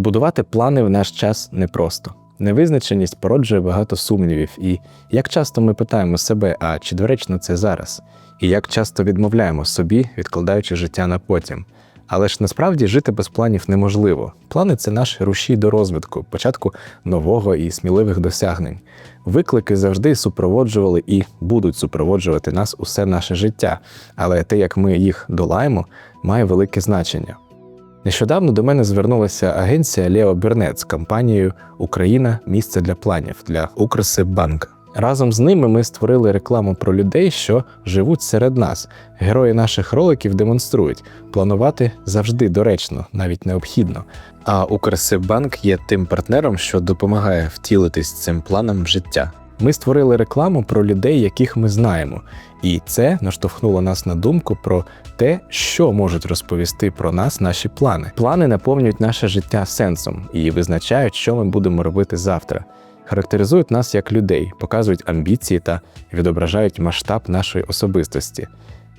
Будувати плани в наш час непросто. Невизначеність породжує багато сумнівів, і як часто ми питаємо себе, а чи доречно це зараз? І як часто відмовляємо собі, відкладаючи життя на потім. Але ж насправді жити без планів неможливо. Плани це наш рушій до розвитку, початку нового і сміливих досягнень. Виклики завжди супроводжували і будуть супроводжувати нас усе наше життя, але те, як ми їх долаємо, має велике значення. Нещодавно до мене звернулася агенція Лео Бернет з компанією Україна місце для планів для Укрсиббанк. Разом з ними ми створили рекламу про людей, що живуть серед нас. Герої наших роликів демонструють, планувати завжди доречно, навіть необхідно. А Укрсиббанк є тим партнером, що допомагає втілитись цим планом в життя. Ми створили рекламу про людей, яких ми знаємо, і це наштовхнуло нас на думку про те, що можуть розповісти про нас наші плани. Плани наповнюють наше життя сенсом і визначають, що ми будемо робити завтра. Характеризують нас як людей, показують амбіції та відображають масштаб нашої особистості.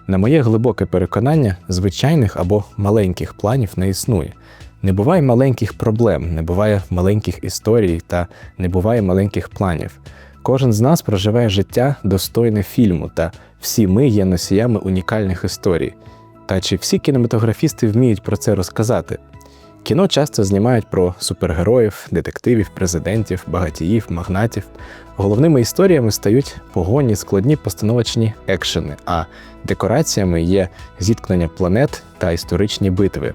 На моє глибоке переконання, звичайних або маленьких планів не існує. Не буває маленьких проблем, не буває маленьких історій та не буває маленьких планів. Кожен з нас проживає життя достойне фільму, та всі ми є носіями унікальних історій. Та чи всі кінематографісти вміють про це розказати? Кіно часто знімають про супергероїв, детективів, президентів, багатіїв, магнатів. Головними історіями стають погоні, складні постановочні екшени, а декораціями є зіткнення планет та історичні битви.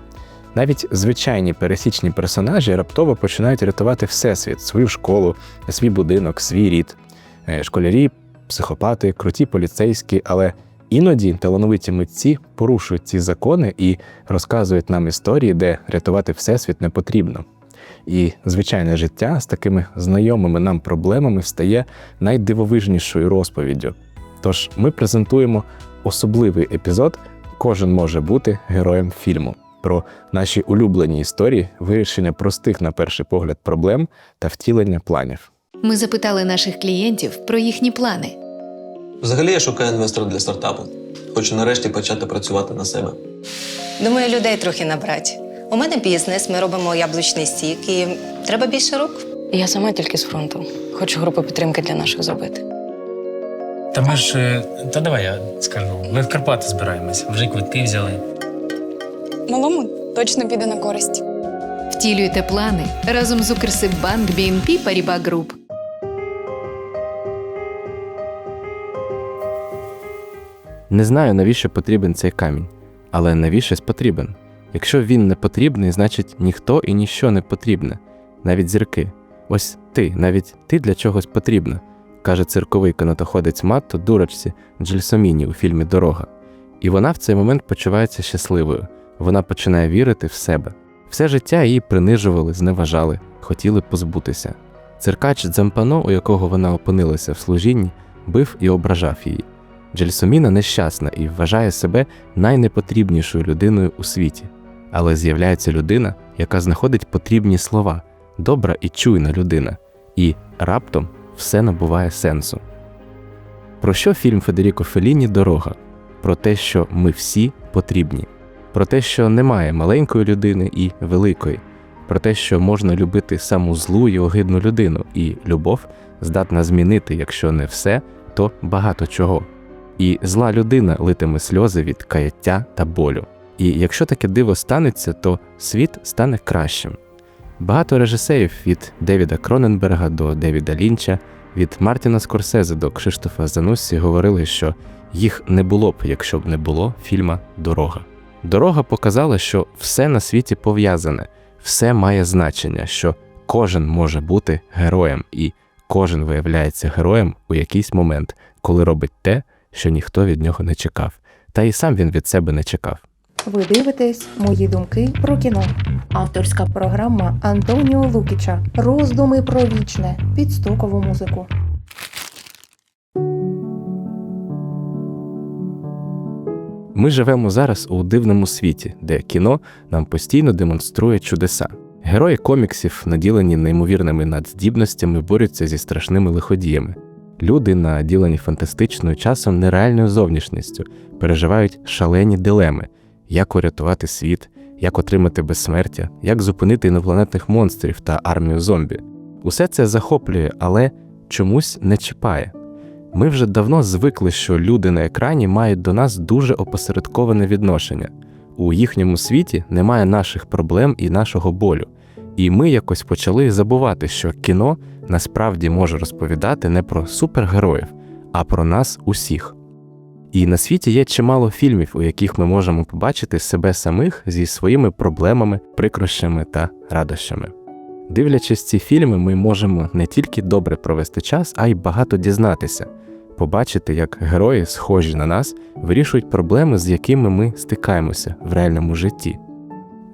Навіть звичайні пересічні персонажі раптово починають рятувати всесвіт, свою школу, свій будинок, свій рід. Е, Школярі, психопати, круті поліцейські, але іноді талановиті митці порушують ці закони і розказують нам історії, де рятувати всесвіт не потрібно. І звичайне життя з такими знайомими нам проблемами стає найдивовижнішою розповіддю. Тож ми презентуємо особливий епізод Кожен може бути героєм фільму про наші улюблені історії, вирішення простих на перший погляд проблем та втілення планів. Ми запитали наших клієнтів про їхні плани. Взагалі я шукаю інвестора для стартапу. Хочу нарешті почати працювати на себе. Думаю, людей трохи набрати. У мене бізнес, ми робимо яблучний сік і треба більше рук. Я сама тільки з фронту. Хочу групу підтримки для наших зробити. Та ми ж. е, Та давай я скажу. Ми в Карпати збираємось, вже квитки взяли. Малому точно піде на користь. Втілюйте плани разом з Укрсиббанк BNP Paribas Group. Не знаю, навіщо потрібен цей камінь, але навіщось потрібен. Якщо він не потрібний, значить ніхто і ніщо не потрібне, навіть зірки. Ось ти, навіть ти для чогось потрібна, каже цирковий канатоходець Матто дурочці Джельсоміні у фільмі Дорога. І вона в цей момент почувається щасливою. Вона починає вірити в себе. Все життя її принижували, зневажали, хотіли позбутися. Циркач Дзампано, у якого вона опинилася в служінні, бив і ображав її. Джельсоміна нещасна і вважає себе найнепотрібнішою людиною у світі. Але з'являється людина, яка знаходить потрібні слова, добра і чуйна людина, і раптом все набуває сенсу. Про що фільм Федеріко Феліні Дорога? Про те, що ми всі потрібні, про те, що немає маленької людини і великої, про те, що можна любити саму злу і огидну людину, і любов здатна змінити, якщо не все, то багато чого. І зла людина литиме сльози від каяття та болю. І якщо таке диво станеться, то світ стане кращим. Багато режисерів від Девіда Кроненберга до Девіда Лінча, від Мартіна Скорсезе до Кшиштофа Зануссі говорили, що їх не було б, якщо б не було фільма Дорога. Дорога показала, що все на світі пов'язане, все має значення, що кожен може бути героєм, і кожен виявляється героєм у якийсь момент, коли робить те, що ніхто від нього не чекав, та і сам він від себе не чекав. Ви дивитесь мої думки про кіно. Авторська програма Антоніо Лукіча. Роздуми про вічне під стокову музику. Ми живемо зараз у дивному світі, де кіно нам постійно демонструє чудеса. Герої коміксів, наділені неймовірними надздібностями, борються зі страшними лиходіями. Люди, наділені фантастичною часом нереальною зовнішністю, переживають шалені дилеми, як урятувати світ, як отримати безсмертя, як зупинити інопланетних монстрів та армію зомбі. Усе це захоплює, але чомусь не чіпає. Ми вже давно звикли, що люди на екрані мають до нас дуже опосередковане відношення. У їхньому світі немає наших проблем і нашого болю. І ми якось почали забувати, що кіно насправді може розповідати не про супергероїв, а про нас усіх. І на світі є чимало фільмів, у яких ми можемо побачити себе самих зі своїми проблемами, прикрощами та радощами. Дивлячись ці фільми, ми можемо не тільки добре провести час, а й багато дізнатися, побачити, як герої, схожі на нас, вирішують проблеми, з якими ми стикаємося в реальному житті.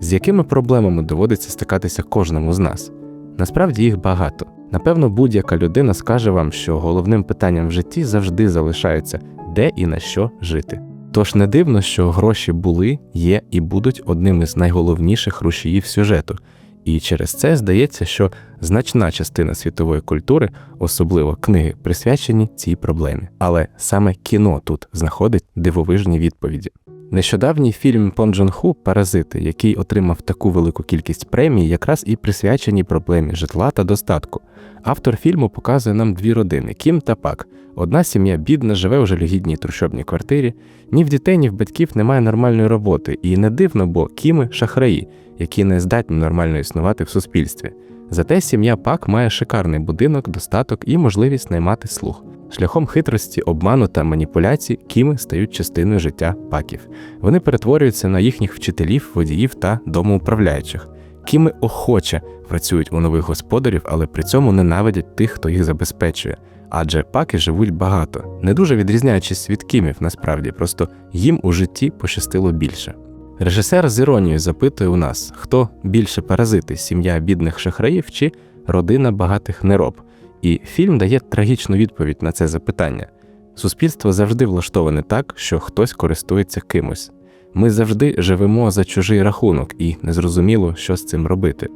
З якими проблемами доводиться стикатися кожному з нас? Насправді їх багато. Напевно, будь-яка людина скаже вам, що головним питанням в житті завжди залишається, де і на що жити. Тож не дивно, що гроші були, є і будуть одним із найголовніших рушіїв сюжету. І через це здається, що значна частина світової культури, особливо книги, присвячені цій проблемі. Але саме кіно тут знаходить дивовижні відповіді. Нещодавній фільм Пон Джон Ху Паразити, який отримав таку велику кількість премій, якраз і присвячені проблемі житла та достатку. Автор фільму показує нам дві родини Кім та Пак. Одна сім'я бідна, живе у жалюгідній трущобній квартирі. Ні в дітей, ні в батьків немає нормальної роботи, і не дивно, бо Кіми шахраї, які не здатні нормально існувати в суспільстві. Зате сім'я Пак має шикарний будинок, достаток і можливість наймати слух. Шляхом хитрості, обману та маніпуляцій кіми стають частиною життя паків. Вони перетворюються на їхніх вчителів, водіїв та домоуправляючих. Кіми охоче працюють у нових господарів, але при цьому ненавидять тих, хто їх забезпечує. Адже паки живуть багато, не дуже відрізняючись від кімів, насправді, просто їм у житті пощастило більше. Режисер з іронією запитує у нас, хто більше паразити сім'я бідних шахраїв чи родина багатих нероб. І фільм дає трагічну відповідь на це запитання. Суспільство завжди влаштоване так, що хтось користується кимось. Ми завжди живемо за чужий рахунок, і незрозуміло, що з цим робити.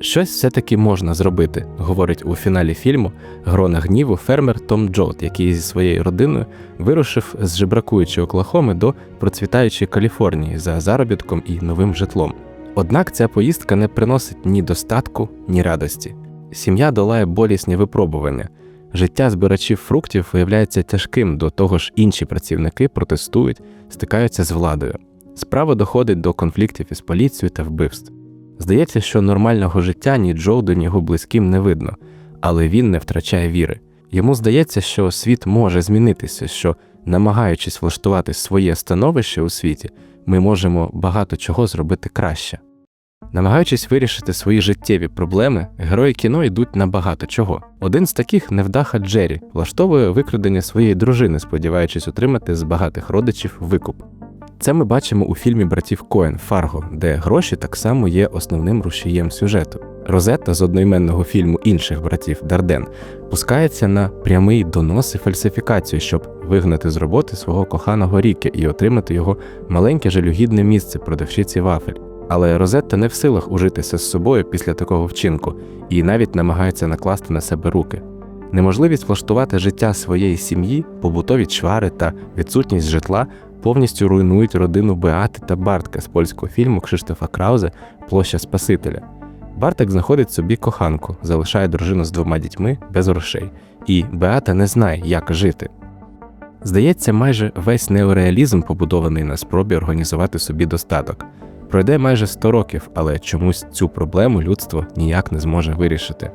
Щось все-таки можна зробити, говорить у фіналі фільму Грона гніву фермер Том Джот, який зі своєю родиною вирушив з жебракуючої Оклахоми до процвітаючої Каліфорнії за заробітком і новим житлом. Однак ця поїздка не приносить ні достатку, ні радості. Сім'я долає болісні випробування. Життя збирачів фруктів виявляється тяжким, до того ж інші працівники протестують, стикаються з владою. Справа доходить до конфліктів із поліцією та вбивств. Здається, що нормального життя ні Джоуду, ні його близьким не видно, але він не втрачає віри. Йому здається, що світ може змінитися, що, намагаючись влаштувати своє становище у світі, ми можемо багато чого зробити краще. Намагаючись вирішити свої життєві проблеми, герої кіно йдуть на багато чого. Один з таких невдаха Джері влаштовує викрадення своєї дружини, сподіваючись отримати з багатих родичів викуп. Це ми бачимо у фільмі братів Коен Фарго, де гроші так само є основним рушієм сюжету. Розетта з одноіменного фільму інших братів Дарден пускається на прямий донос і фальсифікацію, щоб вигнати з роботи свого коханого Ріки і отримати його маленьке жалюгідне місце продавщиці вафель. Але Розетта не в силах ужитися з собою після такого вчинку і навіть намагається накласти на себе руки. Неможливість влаштувати життя своєї сім'ї, побутові чвари та відсутність житла повністю руйнують родину Беати та Бартка з польського фільму Кшиштофа Краузе Площа Спасителя. Бартик знаходить собі коханку, залишає дружину з двома дітьми без грошей, і Беата не знає, як жити. Здається, майже весь неореалізм побудований на спробі організувати собі достаток. Пройде майже 100 років, але чомусь цю проблему людство ніяк не зможе вирішити.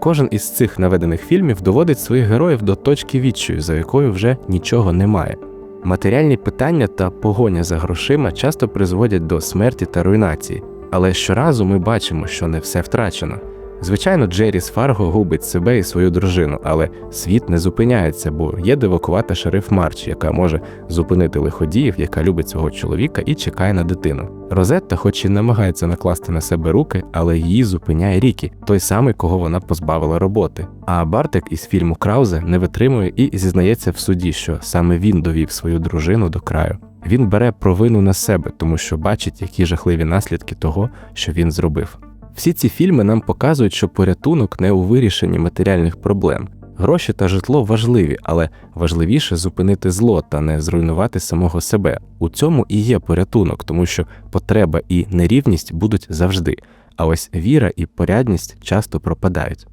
Кожен із цих наведених фільмів доводить своїх героїв до точки відчаю, за якою вже нічого немає. Матеріальні питання та погоня за грошима часто призводять до смерті та руйнації, але щоразу ми бачимо, що не все втрачено. Звичайно, Джері з Фарго губить себе і свою дружину, але світ не зупиняється, бо є дивакувата шериф Марч, яка може зупинити лиходіїв, яка любить свого чоловіка і чекає на дитину. Розетта, хоч і намагається накласти на себе руки, але її зупиняє Рікі, той самий, кого вона позбавила роботи. А Бартик із фільму Краузе не витримує і зізнається в суді, що саме він довів свою дружину до краю. Він бере провину на себе, тому що бачить, які жахливі наслідки того, що він зробив. Всі ці фільми нам показують, що порятунок не у вирішенні матеріальних проблем. Гроші та житло важливі, але важливіше зупинити зло та не зруйнувати самого себе. У цьому і є порятунок, тому що потреба і нерівність будуть завжди. А ось віра і порядність часто пропадають.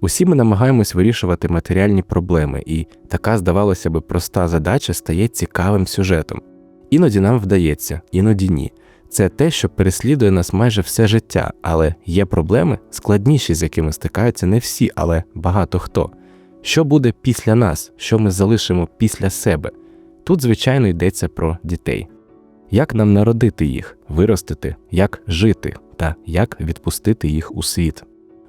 Усі ми намагаємось вирішувати матеріальні проблеми, і така, здавалося би, проста задача стає цікавим сюжетом. Іноді нам вдається, іноді ні. Це те, що переслідує нас майже все життя, але є проблеми складніші, з якими стикаються не всі, але багато хто. Що буде після нас, що ми залишимо після себе? Тут, звичайно, йдеться про дітей. Як нам народити їх, виростити, як жити та як відпустити їх у світ.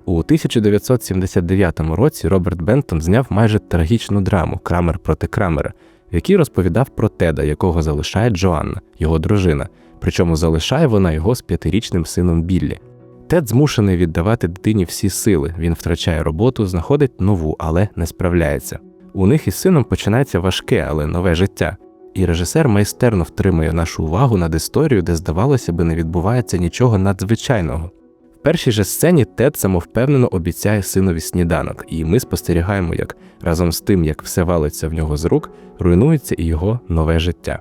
У 1979 році Роберт Бентон зняв майже трагічну драму Крамер проти Крамера, в якій розповідав про Теда, якого залишає Джоанна, його дружина, причому залишає вона його з п'ятирічним сином Біллі. Тед змушений віддавати дитині всі сили, він втрачає роботу, знаходить нову, але не справляється. У них із сином починається важке, але нове життя. І режисер майстерно втримує нашу увагу над історією, де, здавалося би, не відбувається нічого надзвичайного. В першій же сцені Тед самовпевнено обіцяє синові сніданок, і ми спостерігаємо, як разом з тим, як все валиться в нього з рук, руйнується і його нове життя.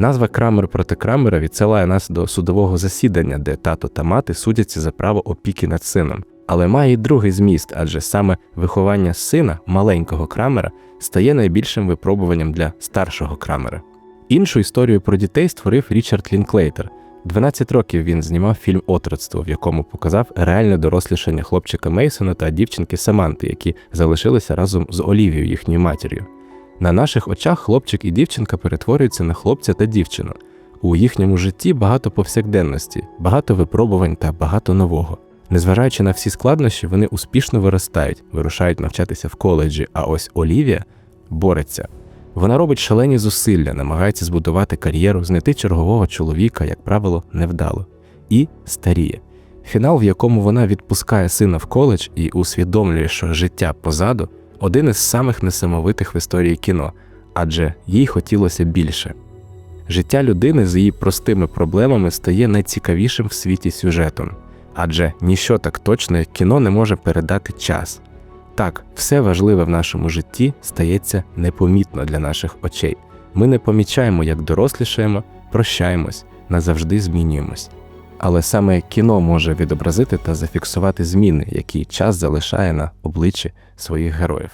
Назва Крамер проти Крамера відсилає нас до судового засідання, де тато та мати судяться за право опіки над сином. Але має й другий зміст, адже саме виховання сина, маленького Крамера, стає найбільшим випробуванням для старшого Крамера. Іншу історію про дітей створив Річард Лінклейтер. 12 років він знімав фільм Отродство, в якому показав реальне дорослішання хлопчика Мейсона та дівчинки Саманти, які залишилися разом з Олівією, їхньою матір'ю. На наших очах хлопчик і дівчинка перетворюються на хлопця та дівчину. У їхньому житті багато повсякденності, багато випробувань та багато нового. Незважаючи на всі складнощі, вони успішно виростають, вирушають навчатися в коледжі. А ось Олівія бореться. Вона робить шалені зусилля, намагається збудувати кар'єру, знайти чергового чоловіка, як правило, невдало, і старіє. Фінал, в якому вона відпускає сина в коледж і усвідомлює, що життя позаду, один із самих несамовитих в історії кіно, адже їй хотілося більше. Життя людини з її простими проблемами стає найцікавішим в світі сюжетом, адже ніщо так точно, як кіно не може передати час. Так, все важливе в нашому житті стається непомітно для наших очей. Ми не помічаємо, як дорослішаємо, прощаємось, назавжди змінюємось. Але саме кіно може відобразити та зафіксувати зміни, які час залишає на обличчі своїх героїв.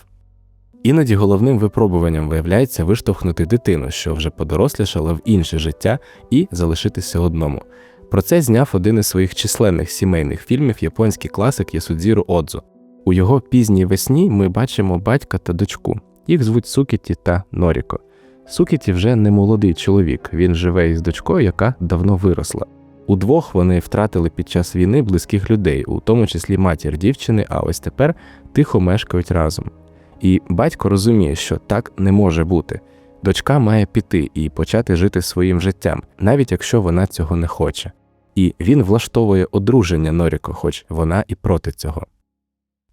Іноді головним випробуванням виявляється виштовхнути дитину, що вже подорослішала в інше життя, і залишитися одному. Про це зняв один із своїх численних сімейних фільмів японський класик Ясудзіру Одзу. У його пізній весні ми бачимо батька та дочку. Їх звуть Сукіті та Норіко. Сукіті вже не молодий чоловік, він живе із дочкою, яка давно виросла. Удвох вони втратили під час війни близьких людей, у тому числі матір дівчини, а ось тепер тихо мешкають разом. І батько розуміє, що так не може бути. Дочка має піти і почати жити своїм життям, навіть якщо вона цього не хоче. І він влаштовує одруження Норіко, хоч вона і проти цього.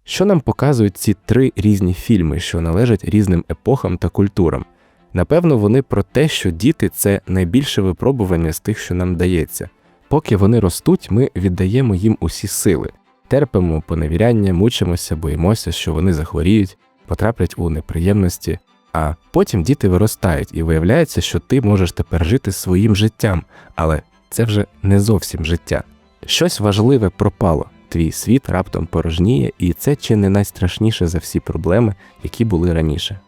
Що нам показують ці три різні фільми, що належать різним епохам та культурам? Напевно, вони про те, що діти це найбільше випробування з тих, що нам дається. Поки вони ростуть, ми віддаємо їм усі сили, терпимо поневіряння, мучимося, боїмося, що вони захворіють, потраплять у неприємності. А потім діти виростають, і виявляється, що ти можеш тепер жити своїм життям, але це вже не зовсім життя. Щось важливе пропало. Твій світ раптом порожніє, і це чи не найстрашніше за всі проблеми, які були раніше.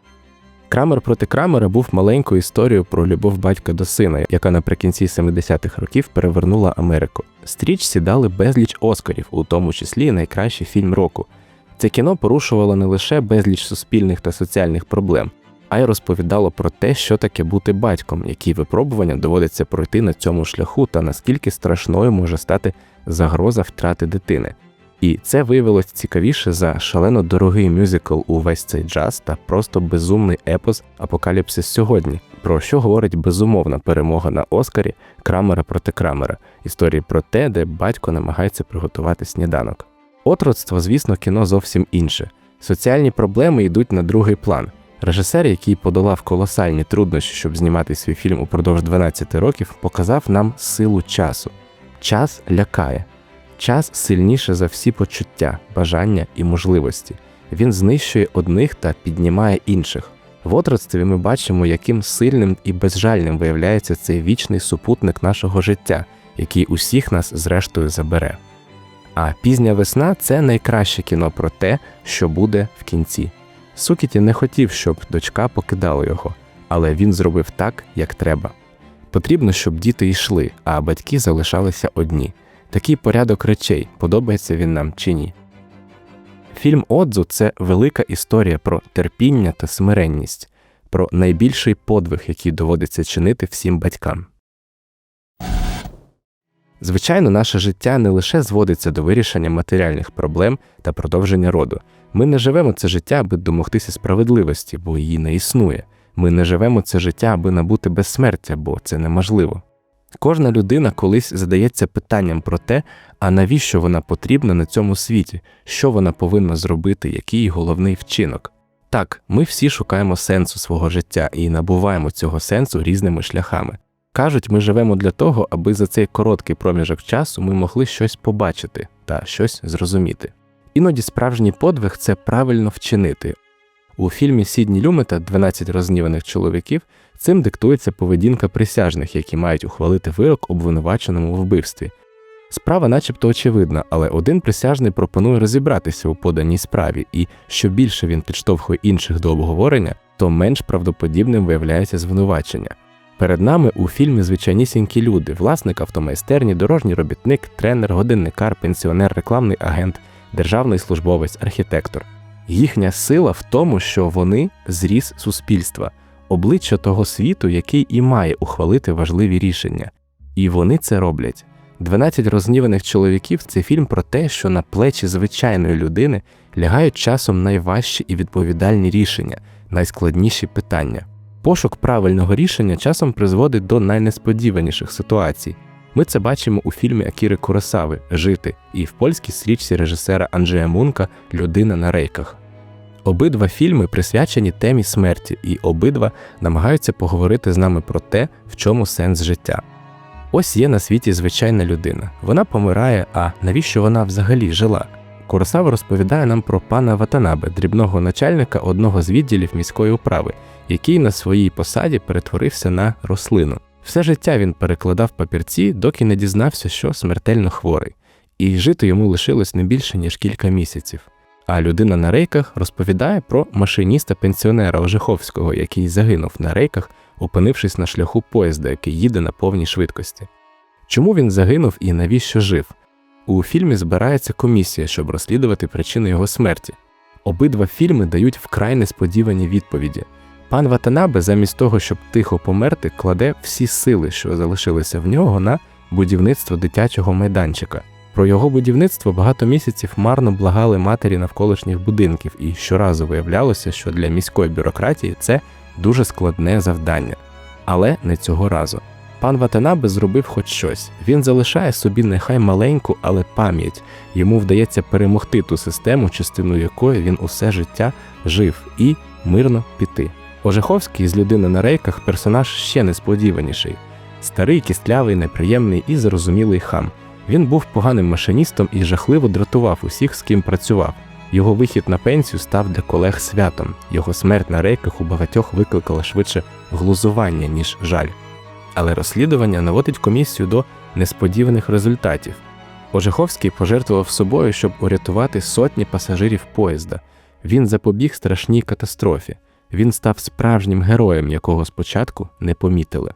Крамер проти Крамера був маленькою історією про любов батька до сина, яка наприкінці 70-х років перевернула Америку. Стріч сідали безліч Оскарів, у тому числі найкращий фільм року. Це кіно порушувало не лише безліч суспільних та соціальних проблем, а й розповідало про те, що таке бути батьком, які випробування доводиться пройти на цьому шляху, та наскільки страшною може стати загроза втрати дитини. І це виявилось цікавіше за шалено дорогий мюзикл увесь цей джаз та просто безумний епос Апокаліпсис сьогодні, про що говорить безумовна перемога на Оскарі Крамера проти Крамера, історії про те, де батько намагається приготувати сніданок. Отродство, звісно, кіно зовсім інше. Соціальні проблеми йдуть на другий план. Режисер, який подолав колосальні труднощі, щоб знімати свій фільм упродовж 12 років, показав нам силу часу. Час лякає. Час сильніше за всі почуття, бажання і можливості. він знищує одних та піднімає інших. В отроцтві ми бачимо, яким сильним і безжальним виявляється цей вічний супутник нашого життя, який усіх нас зрештою забере. А пізня весна це найкраще кіно про те, що буде в кінці. Сукіті не хотів, щоб дочка покидала його, але він зробив так, як треба. Потрібно, щоб діти йшли, а батьки залишалися одні. Такий порядок речей, подобається він нам чи ні. Фільм Одзу це велика історія про терпіння та смиренність, про найбільший подвиг, який доводиться чинити всім батькам. Звичайно, наше життя не лише зводиться до вирішення матеріальних проблем та продовження роду. Ми не живемо це життя, аби домогтися справедливості, бо її не існує. Ми не живемо це життя, аби набути безсмертя, бо це неможливо. Кожна людина колись задається питанням про те, а навіщо вона потрібна на цьому світі, що вона повинна зробити, який її головний вчинок. Так, ми всі шукаємо сенсу свого життя і набуваємо цього сенсу різними шляхами. Кажуть, ми живемо для того, аби за цей короткий проміжок часу ми могли щось побачити та щось зрозуміти. Іноді справжній подвиг це правильно вчинити. У фільмі Сідні Люмета «12 розніваних чоловіків цим диктується поведінка присяжних, які мають ухвалити вирок обвинуваченому у вбивстві. Справа начебто очевидна, але один присяжний пропонує розібратися у поданій справі, і що більше він підштовхує інших до обговорення, то менш правдоподібним виявляється звинувачення. Перед нами у фільмі звичайнісінькі люди: власник автомайстерні, дорожній робітник, тренер, годинникар, пенсіонер, рекламний агент, державний службовець, архітектор. Їхня сила в тому, що вони зріз суспільства, обличчя того світу, який і має ухвалити важливі рішення. І вони це роблять. «12 розніваних чоловіків це фільм про те, що на плечі звичайної людини лягають часом найважчі і відповідальні рішення, найскладніші питання. Пошук правильного рішення часом призводить до найнесподіваніших ситуацій. Ми це бачимо у фільмі Акіри Куросави Жити і в польській стрічці режисера Анджея Мунка Людина на рейках. Обидва фільми присвячені темі смерті, і обидва намагаються поговорити з нами про те, в чому сенс життя. Ось є на світі звичайна людина. Вона помирає, а навіщо вона взагалі жила? Куросава розповідає нам про пана Ватанабе, дрібного начальника одного з відділів міської управи, який на своїй посаді перетворився на рослину. Все життя він перекладав папірці, доки не дізнався, що смертельно хворий, і жити йому лишилось не більше ніж кілька місяців. А людина на рейках розповідає про машиніста-пенсіонера Ожеховського, який загинув на рейках, опинившись на шляху поїзда, який їде на повній швидкості. Чому він загинув і навіщо жив? У фільмі збирається комісія, щоб розслідувати причини його смерті. Обидва фільми дають вкрай несподівані відповіді. Пан Ватанабе, замість того, щоб тихо померти, кладе всі сили, що залишилися в нього, на будівництво дитячого майданчика. Про його будівництво багато місяців марно благали матері навколишніх будинків, і щоразу виявлялося, що для міської бюрократії це дуже складне завдання. Але не цього разу. Пан Ватанабе зробив хоч щось. Він залишає собі нехай маленьку, але пам'ять. Йому вдається перемогти ту систему, частиною якої він усе життя жив, і мирно піти. Ожеховський з людини на рейках персонаж ще несподіваніший. Старий, кістлявий, неприємний і зрозумілий хам. Він був поганим машиністом і жахливо дратував усіх, з ким працював. Його вихід на пенсію став для колег святом. Його смерть на рейках у багатьох викликала швидше глузування, ніж жаль. Але розслідування наводить комісію до несподіваних результатів. Ожеховський пожертвував собою, щоб урятувати сотні пасажирів поїзда. Він запобіг страшній катастрофі. Він став справжнім героєм, якого спочатку не помітили.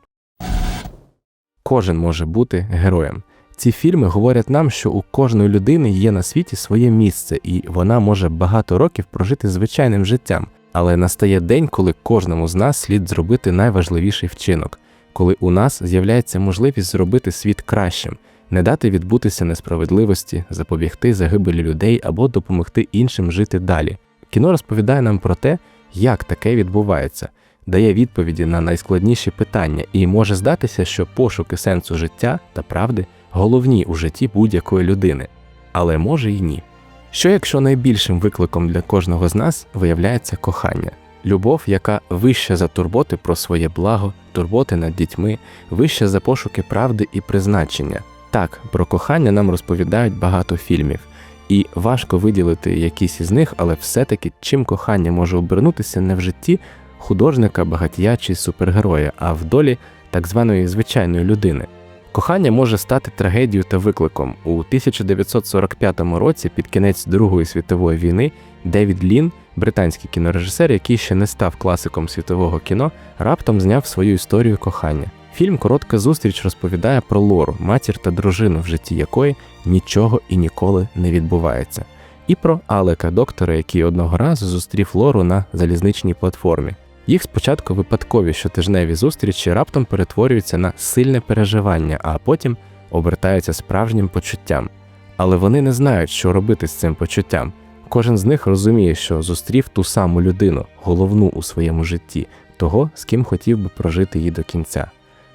Кожен може бути героєм. Ці фільми говорять нам, що у кожної людини є на світі своє місце, і вона може багато років прожити звичайним життям. Але настає день, коли кожному з нас слід зробити найважливіший вчинок, коли у нас з'являється можливість зробити світ кращим, не дати відбутися несправедливості, запобігти загибелі людей або допомогти іншим жити далі. Кіно розповідає нам про те, як таке відбувається, дає відповіді на найскладніші питання, і може здатися, що пошуки сенсу життя та правди головні у житті будь-якої людини, але може й ні. Що якщо найбільшим викликом для кожного з нас виявляється кохання? Любов, яка вища за турботи про своє благо, турботи над дітьми, вища за пошуки правди і призначення. Так, про кохання нам розповідають багато фільмів, І важко виділити якісь із них, але все-таки чим кохання може обернутися не в житті художника, багатія чи супергероя, а в долі так званої звичайної людини. Кохання може стати трагедією та викликом. У 1945 році, під кінець Другої світової війни, Девід Лін, британський кінорежисер, який ще не став класиком світового кіно, раптом зняв свою історію кохання. Фільм Коротка зустріч розповідає про Лору, матір та дружину, в житті якої нічого і ніколи не відбувається. І про Алека, доктора, який одного разу зустрів Лору на залізничній платформі. Їх спочатку випадкові щотижневі зустрічі раптом перетворюються на сильне переживання, а потім обертаються справжнім почуттям. Але вони не знають, що робити з цим почуттям. Кожен з них розуміє, що зустрів ту саму людину, головну у своєму житті, того, з ким хотів би прожити її до кінця.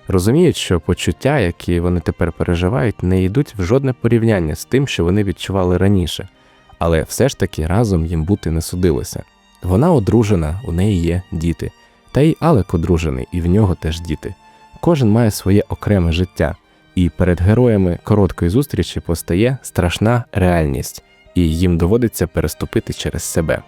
Розуміють, що почуття, які вони тепер переживають, не йдуть в жодне порівняння з тим, що вони відчували раніше, але все ж таки разом їм бути не судилося. Вона одружена, у неї є діти, та й Алек одружений, і в нього теж діти. Кожен має своє окреме життя, і перед героями короткої зустрічі постає страшна реальність, і їм доводиться переступити через себе.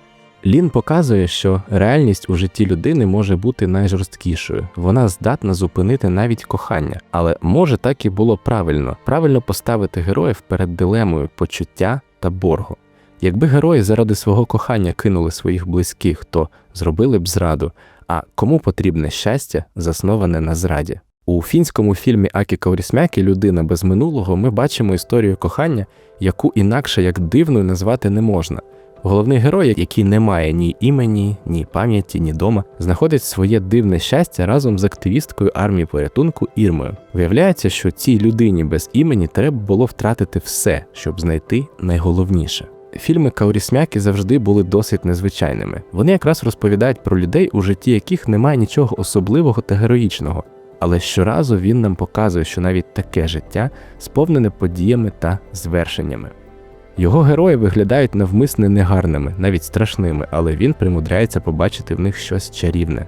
Лін показує, що реальність у житті людини може бути найжорсткішою. Вона здатна зупинити навіть кохання, але може так і було правильно, правильно поставити героїв перед дилемою почуття та боргу. Якби герої заради свого кохання кинули своїх близьких, то зробили б зраду. А кому потрібне щастя, засноване на зраді? У фінському фільмі Акі Каурісмякі Людина без минулого ми бачимо історію кохання, яку інакше як дивною назвати не можна. Головний герой, який не має ні імені, ні пам'яті, ні дома, знаходить своє дивне щастя разом з активісткою армії порятунку Ірмою. Виявляється, що цій людині без імені треба було втратити все, щоб знайти найголовніше. Фільми Каурісмяки завжди були досить незвичайними. Вони якраз розповідають про людей, у житті яких немає нічого особливого та героїчного. Але щоразу він нам показує, що навіть таке життя сповнене подіями та звершеннями. Його герої виглядають навмисне негарними, навіть страшними, але він примудряється побачити в них щось чарівне.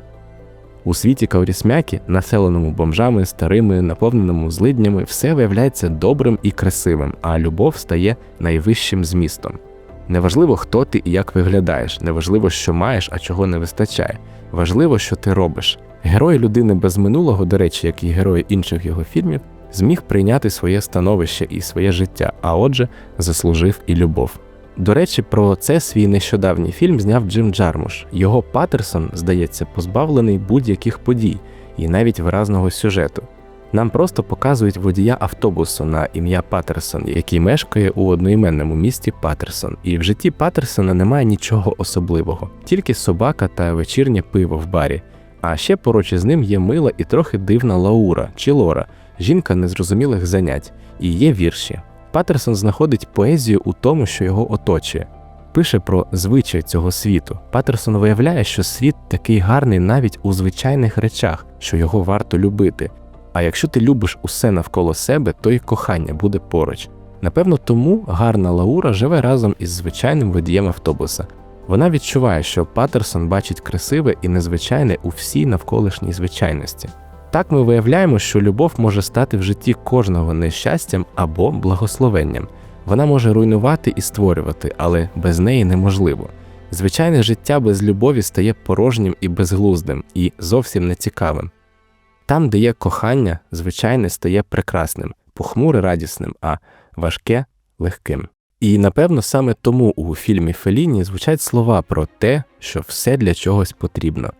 У світі Каурісмякі, населеному бомжами, старими, наповненому злиднями, все виявляється добрим і красивим, а любов стає найвищим змістом. Неважливо, хто ти і як виглядаєш, неважливо, що маєш, а чого не вистачає. Важливо, що ти робиш. Герой людини без минулого, до речі, як і герої інших його фільмів, зміг прийняти своє становище і своє життя, а отже, заслужив і любов. До речі, про це свій нещодавній фільм зняв Джим Джармуш. Його Патерсон, здається, позбавлений будь-яких подій і навіть виразного сюжету. Нам просто показують водія автобусу на ім'я Патерсон, який мешкає у одноіменному місті Патерсон. І в житті Патерсона немає нічого особливого, тільки собака та вечірнє пиво в барі. А ще поруч із ним є мила і трохи дивна Лаура чи Лора, жінка незрозумілих занять, і є вірші. Патерсон знаходить поезію у тому, що його оточує. Пише про звичай цього світу. Патерсон виявляє, що світ такий гарний навіть у звичайних речах, що його варто любити. А якщо ти любиш усе навколо себе, то і кохання буде поруч. Напевно, тому гарна Лаура живе разом із звичайним водієм автобуса. Вона відчуває, що Патерсон бачить красиве і незвичайне у всій навколишній звичайності. Так ми виявляємо, що любов може стати в житті кожного нещастям або благословенням. Вона може руйнувати і створювати, але без неї неможливо. Звичайне життя без любові стає порожнім і безглуздим, і зовсім нецікавим. Там, де є кохання, звичайне стає прекрасним, похмуре радісним, а важке легким. І напевно саме тому у фільмі Феліні звучать слова про те, що все для чогось потрібно.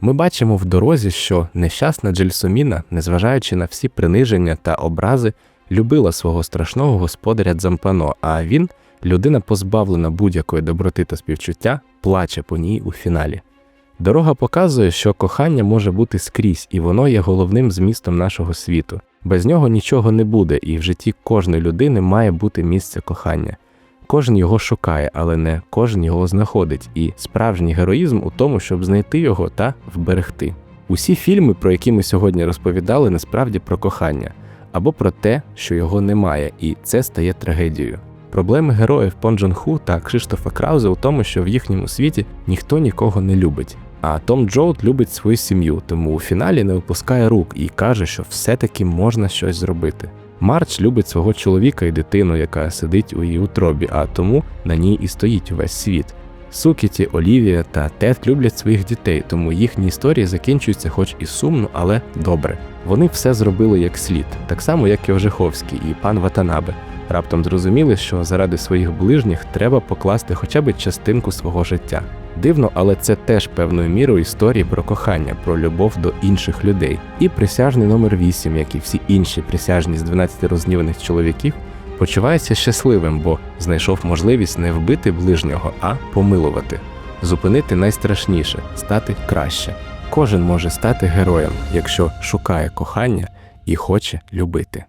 Ми бачимо в дорозі, що нещасна Джельсоміна, незважаючи на всі приниження та образи, любила свого страшного господаря Дзампано, а він, людина позбавлена будь-якої доброти та співчуття, плаче по ній у фіналі. Дорога показує, що кохання може бути скрізь, і воно є головним змістом нашого світу. Без нього нічого не буде, і в житті кожної людини має бути місце кохання. Кожен його шукає, але не кожен його знаходить, і справжній героїзм у тому, щоб знайти його та вберегти. Усі фільми, про які ми сьогодні розповідали, насправді про кохання або про те, що його немає, і це стає трагедією. Проблеми героїв Пон Джон Ху та Кшиштофа Краузе у тому, що в їхньому світі ніхто нікого не любить. А Том Джоут любить свою сім'ю, тому у фіналі не випускає рук і каже, що все-таки можна щось зробити. Марч любить свого чоловіка і дитину, яка сидить у її утробі, а тому на ній і стоїть увесь світ. Сукіті, Олівія та Тед люблять своїх дітей, тому їхні історії закінчуються хоч і сумно, але добре. Вони все зробили як слід, так само як і Ожеховський і пан Ватанабе. Раптом зрозуміли, що заради своїх ближніх треба покласти хоча б частинку свого життя. Дивно, але це теж певною мірою історії про кохання, про любов до інших людей. І присяжний номер 8, як і всі інші присяжні з 12 розніваних чоловіків, почувається щасливим, бо знайшов можливість не вбити ближнього, а помилувати, зупинити найстрашніше, стати краще. Кожен може стати героєм, якщо шукає кохання і хоче любити.